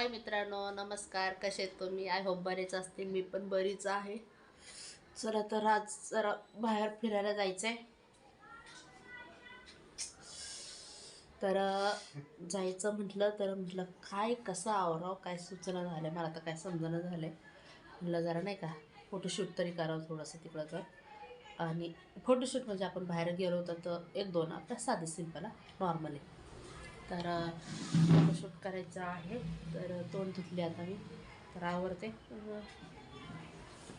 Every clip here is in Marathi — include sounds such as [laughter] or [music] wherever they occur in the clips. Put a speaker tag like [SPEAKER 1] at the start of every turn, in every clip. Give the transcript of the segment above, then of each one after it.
[SPEAKER 1] हाय मित्रांनो नमस्कार. कसे आहेत तुम्ही? आय होप बरेच असतील. मी पण बरीच आहे. चला तर आज जरा बाहेर फिरायला जायचं आहे तर जायचं म्हटलं तर म्हटलं काय कसं आवराव? काय सूचना झाल्या? मला तर काय समजणं झालं आहे म्हटलं जरा नाही का फोटोशूट तरी करावं थोडंसं तिकडं तर आणि फोटोशूट म्हणजे आपण बाहेर गेलो होतो तर एक दोन आपलं साधे सिंपल नॉर्मली तर फोटोशूट करायचा आहे. तर तोंड धुतले आता मी. तर आवडते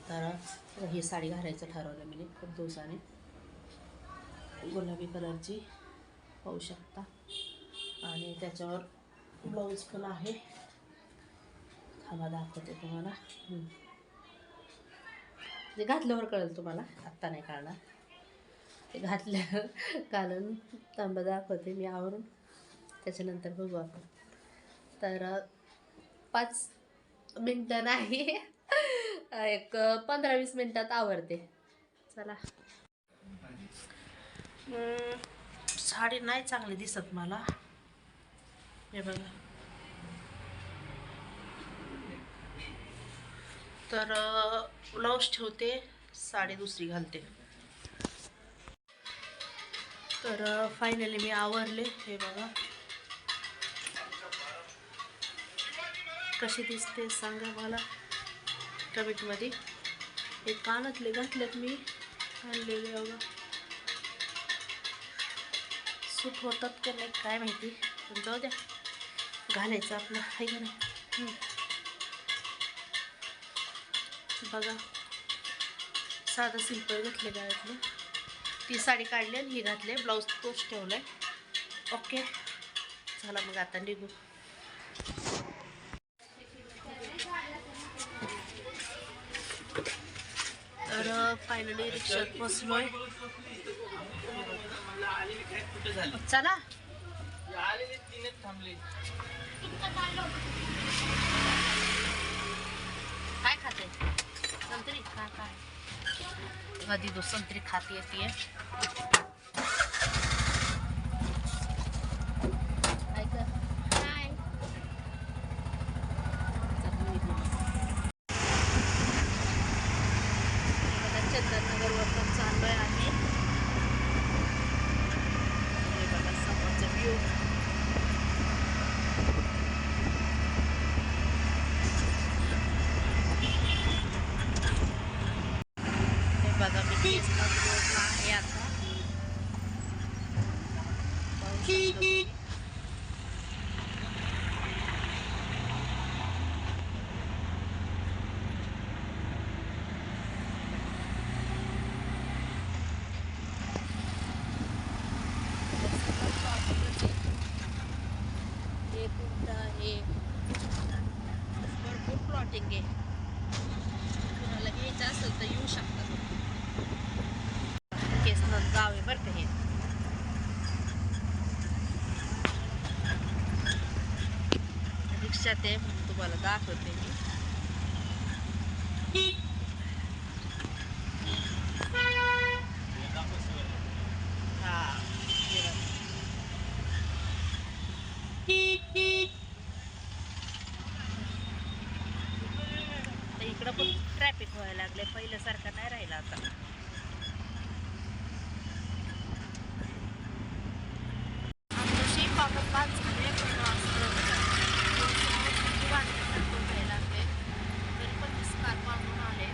[SPEAKER 1] तर ही साडी घालायचं ठरवलं मी खूप दिवसाने. गुलाबी कलरची पाहू शकता. आणि त्याच्यावर ब्लाऊज पण आहे. थांबा दाखवते तुम्हाला. ते घातल्यावर कळेल तुम्हाला. आत्ता नाही कळणार. ते घातल्यावर घालून थांबा दाखवते मी आवरून. त्याच्यानंतर बघू आपण. तर पाच मिनटं नाही. [laughs] एक पंधरा वीस मिनटात आवडते चला. साडी नाही चांगली दिसत मला. हे बघा. तर ब्लाऊज ठेवते साडी दुसरी घालते. तर फायनली मी आवरले. हे बघा. कशी दिसते सांगा मला. कमेंटमध्ये. हे कानातले घातलेत मी. आणलेले अगं. सूट होतात का नाही काय माहिती. पण जाऊ द्या. घालायचं आपलं. आहे का नाही? बघा. साधं सिंपल घातले गाळ्यातले. ती साडी काढली आणि ही घातले. ब्लाऊज तोच ठेवलाय. ओके. झाला मग आता निघू. फायनली रिक्षात बसलोय चला। काय खाते? संत्री। काय काय कधी खाती येते चंदननगरवर पण चाललोय आहे हे बघा समोरचं व्ह्यू हे बघा मी केसनगर रोडला आहे आता पाहू शकता तुम्ही. हे कुठं आहे भरपूर प्लॉटिंग आहे. कुणाला घ्यायचं असेल तर येऊ शकता तुम्ही केसनर गाव आहे बरं हे. रिक्षात आहे म्हणून तुम्हाला दाखवते मी हा हे बघा. तर इकडं पण ट्रॅफिक व्हायला लागले पहिल्यासारखं नाही राहिलं आता आमचं शेप आता पाच झाले पण असं थोडंसं वाटल्यासारखं व्हायला लागले तरी पण मी स्कार्फ आणून आले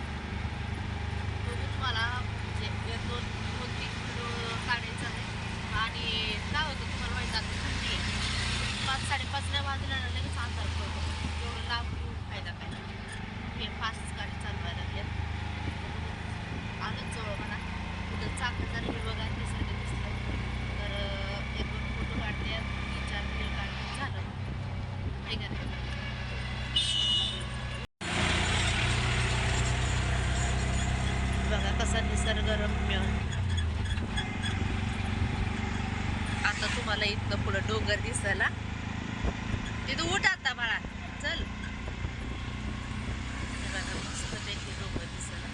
[SPEAKER 1] बघू तुम्हाला म्हणजे एक दोन दोन तीन किलो काढायचं आहे आणि काय होतं तुम्हाला माहिती आता थंडी आहे पाच साडेपाच नाही वाजल्या ना लगेच अंधार पडतो एवढं लांब येऊन फायदा काय हे फास्ट गाडी चालवायला लागल्यात आलंच जवळ म्हणा कुठं चाकं जर हिरवगार निसर्ग दिसलं तर एक दोन फोटो काढते तीन चार व्हिडिओ काढते झालं. आहे का नाही बघा कसा निसर्गरम्य. आता तुम्हाला इथनं पुढं डोंगर दिसायला. तिथं उठ आता बाळा चल हे बघा मस्तपैकी डोंगर दिसायला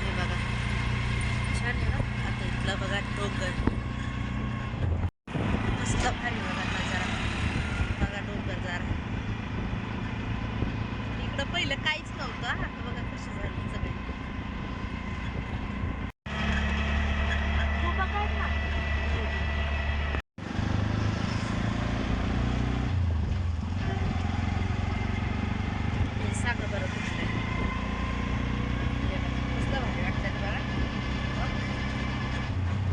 [SPEAKER 1] हे बघा छान आहे ना आता इथलं बघा डोंगर मस्त भारी बघा पहिलं काहीच नव्हतं. आता बघा कशी झाली सगळी. हे सांगा बरं कुठलं कसलं भारी वाटतं बघा.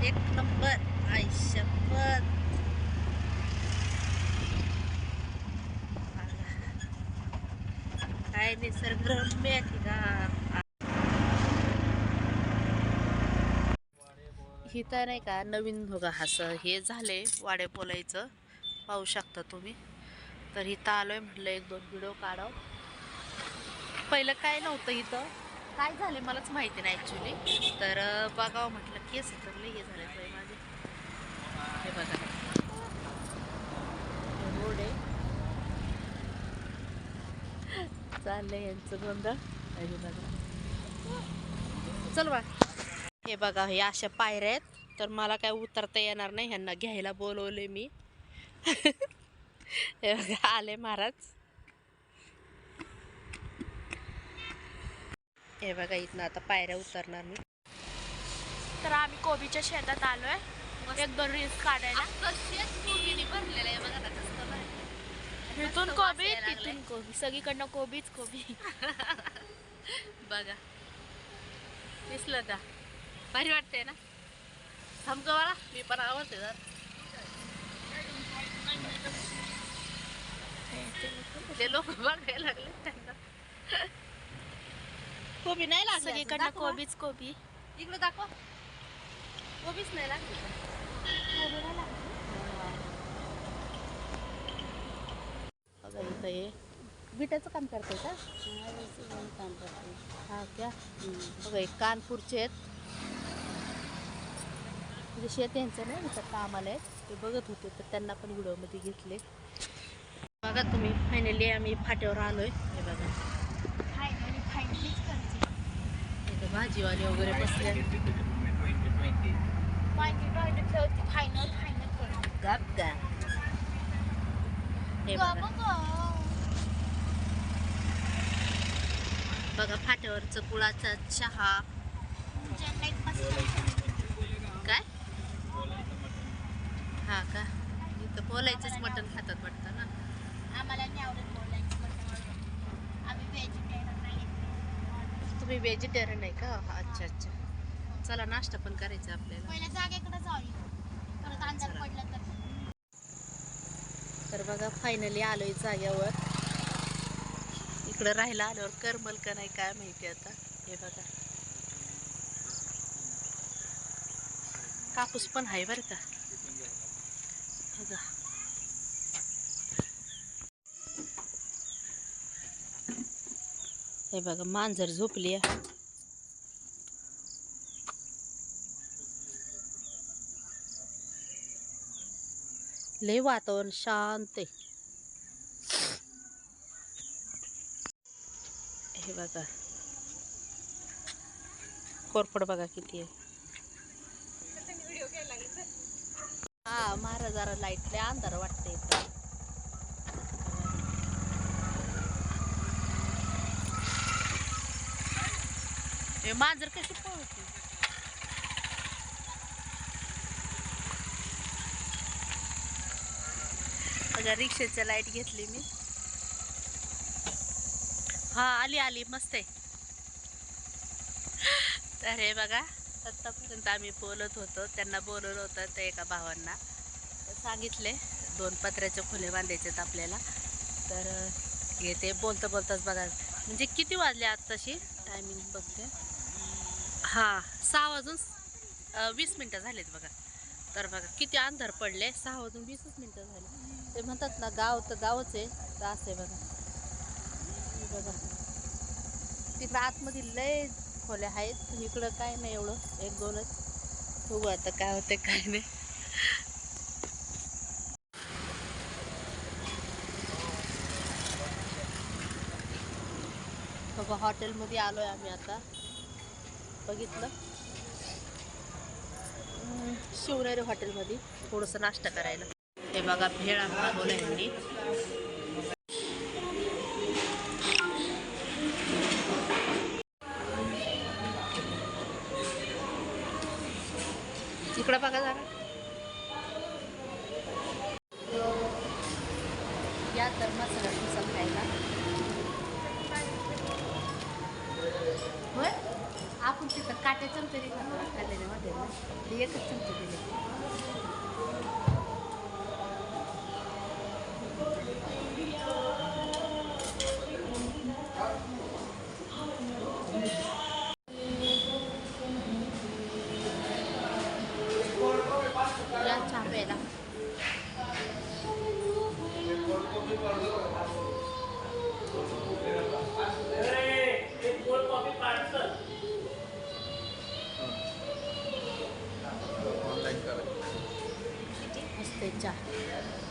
[SPEAKER 1] एक नंबर आयुष्यपत काय निसर्गरम्य ठिकाण हिथं नाही का नवीन बघा असं हे झाले वाडे बोलायचं. पाहू शकता तुम्ही. तर इथं आलोय म्हटलं एक दोन व्हिडिओ काढाव. पहिलं काय नव्हतं इथं? काय झाले मलाच माहिती नाही ॲक्च्युली तर बघावं म्हटलं केस उतरले हे झाले माझे. हे बघा. रोड आहे. चाललंय यांचं गोंधळ हे बघा चल बा हे बघा हे अशा पायऱ्या आहेत. तर मला काय उतरता येणार नाही. ह्यांना घ्यायला बोलवले मी. हे बघा आले महाराज. हे बघा इथनं आता पायऱ्या उतरणार मी.
[SPEAKER 2] तर आम्ही कोबीच्या शेतात आलोय. एक दोन रील्स काढायला.
[SPEAKER 1] भरलेलं आहे बघा.
[SPEAKER 2] इथून कोबी. तिथून कोबी. सगळीकडनं कोबीच कोबी. [laughs]
[SPEAKER 1] बघा. दिसलं का? भारी वाटते ना? थांब का मला मी पण आवडते जर. ते लोक बघायला लागले त्यांना. कोबी नाही लागली
[SPEAKER 2] सगळीकडनं. कोबीच कोबी.
[SPEAKER 1] इकडे दाखव. कोबीच नाही लागली बघा हे? बिटाचं काम करते का? हा क्या बघा हे कानपूरचे आहेत. म्हणजे शेत यांचं नाही इथं कामाला आहेत. ते बघत होते तर त्यांना पण व्हिडिओमध्ये घेतले. बघा तुम्ही फायनली आम्ही फाट्यावर आलोय. हे बघा. इथं भाजीवाले वगैरे बसले
[SPEAKER 2] फायनल फायनल
[SPEAKER 1] हे बघा. बघा फाट्यावरचं गुळाचा चहा. काय? हा का? इथं बोलायचंच मटण खातात वाटतं ना.
[SPEAKER 2] आम्हाला नाही आवडत बोलायचं आम्ही व्हेजिटेरियन नाही.
[SPEAKER 1] तुम्ही व्हेजिटेरियन आहे का? अच्छा अच्छा. चला नाश्ता पण करायचा आपल्याला.
[SPEAKER 2] तर.
[SPEAKER 1] बघा फायनली आलोय जाग्यावर इकडं राहायला आल्यावर करमल का नाही काय माहिती आता. हे बघा. कापूस पण आहे बरं का. बघा. हे बघा मांजर झोपली आहे. लय वातावरण शांत आहे. हे बघा. कोरफड बघा किती आहे. हा महाराजाला लाइट लय अंधार वाटते हे मांजर कशी पळते? बघा रिक्षाच्या लाइट घेतली मी. हा आली आली. मस्त आहे. तर हे बघा आत्तापर्यंत आम्ही बोलत होतो. त्यांना बोलवलं होतं ते एका भावांना. सांगितले दोन पत्र्याचे खोले बांधायचेत आपल्याला. तर येते हे ते बोलतं बोलताच बघा. म्हणजे किती वाजले आत्ताशी? टायमिंग बघते. हां सहा वाजून वीस मिनटं झालेत बघा. तर बघा किती अंधार पडले. सहा वाजून वीसच मिनटं झाले. ते म्हणतात ना गाव तर गावच आहे. तर असं आहे बघा. बघा तिकडं आतमध्ये लय खोल्या आहेत. इकडं काय नाही एवढं. एक दोनच. बघू आता काय होते काय नाही. बघा हॉटेलमध्ये आलोय आम्ही आता. बघितलं? शिवनेरी हॉटेलमध्ये थोडंसं नाश्ता करायला. हे बघा भेळ मागवलं यांनी. इकडं बघा जरा. या तर मसाला डोसा खायला होय? आपण तिथं काटे चमचे खाल्लेले खाल्लेल्या एकच चमचे दिले. मस्त आहे